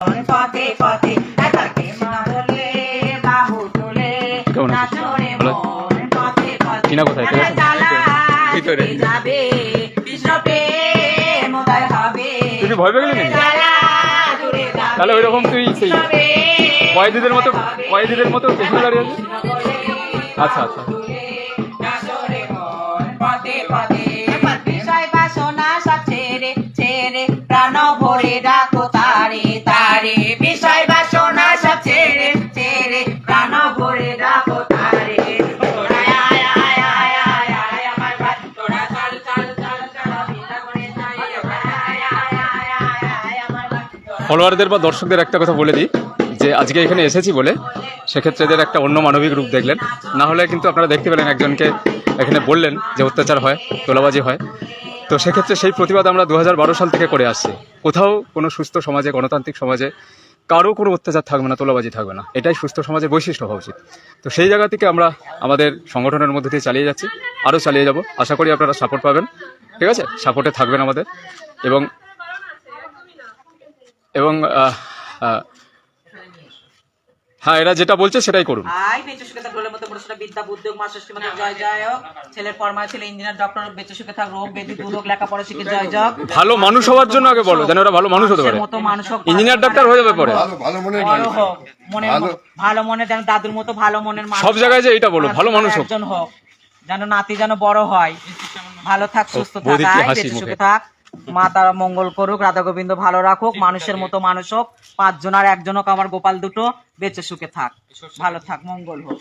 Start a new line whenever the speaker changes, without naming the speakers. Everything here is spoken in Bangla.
পথে পথে একাকে মা বলে বাহু তুলে নাচরে মন পথে পথে
টিনা কোথায়? চলে এসেছে?
জ্বালা
ভিতরে।
ছুটে যাবে কৃষ্ণ প্রেম উদয় হবে।
তুই ভয় পেয়ে গেলি তাহলে ওইরকম তুই সেই কয়েদিদের মতো কয়েদিদের মতো দাঁড়িয়ে
কৃষ্ণ বলে
আচ্ছা আচ্ছা। ফলোয়ারদের বা দর্শকদের একটা কথা বলে দিই, যে আজকে এখানে এসেছি বলে সেক্ষেত্রে এদের একটা অন্য মানবিক রূপ দেখলেন। না হলে কিন্তু আপনারা দেখতে পেলেন একজনকে এখানে বললেন যে অত্যাচার হয়, তোলাবাজি হয়। তো সেক্ষেত্রে সেই প্রতিবাদ আমরা দু হাজার বারো সাল থেকে করে আসছি। কোথাও কোনো সুস্থ সমাজে, গণতান্ত্রিক সমাজে কারও কোনো অত্যাচার থাকবে না, তোলাবাজি থাকবে না। এটাই সুস্থ সমাজের বৈশিষ্ট্য হওয়া উচিত। তো সেই জায়গা থেকে আমরা আমাদের সংগঠনের মধ্যে দিয়ে চালিয়ে যাচ্ছি। আরও চালিয়ে যাব। আশা করি আপনারা সাপোর্ট পাবেন। ঠিক আছে? সাপোর্টে থাকবেন আমাদের। এবং এবং হ্যাঁ এরা যেটা বলছে সেটাই করুন।
আই বেঁচে সুখে থাক রোলের মতো পড়াশোনা বিদ্যা বুদ্ধি শ্রীমতী জয় জয় হোক। ছেলের ছেলে ইঞ্জিনিয়ার ডক্টর বেঁচে সুখে থাক রোগ বেদি লেখাপড়া শিখে জয় জগ
ভালো মানুষ হওয়ার জন্য আগে বলো যেন ওরা ভালো মানুষ হতে পারে।
মতো মানুষ হোক
ইঞ্জিনিয়ার ডাক্তার হয়ে যাবে পরে।
ভালো ভালো মনে
মনের
ভালো-
মনে যেন দাদুর মতো ভালো মনের মানুষ
সব জায়গায় যে এটা বলো, ভালো মানুষ হোক।
একজন হোক। যেন নাতি যেন বড় হয়। ভালো থাক সুস্থ থাক থাক। মা তারা মঙ্গল করুক, রাধা গোবিন্দ ভালো রাখুক, মানুষের মতো মানুষ হোক, পাঁচজন আর একজন হোক, আমার গোপাল দুটো বেঁচে সুখে থাক, ভালো থাক, মঙ্গল হোক।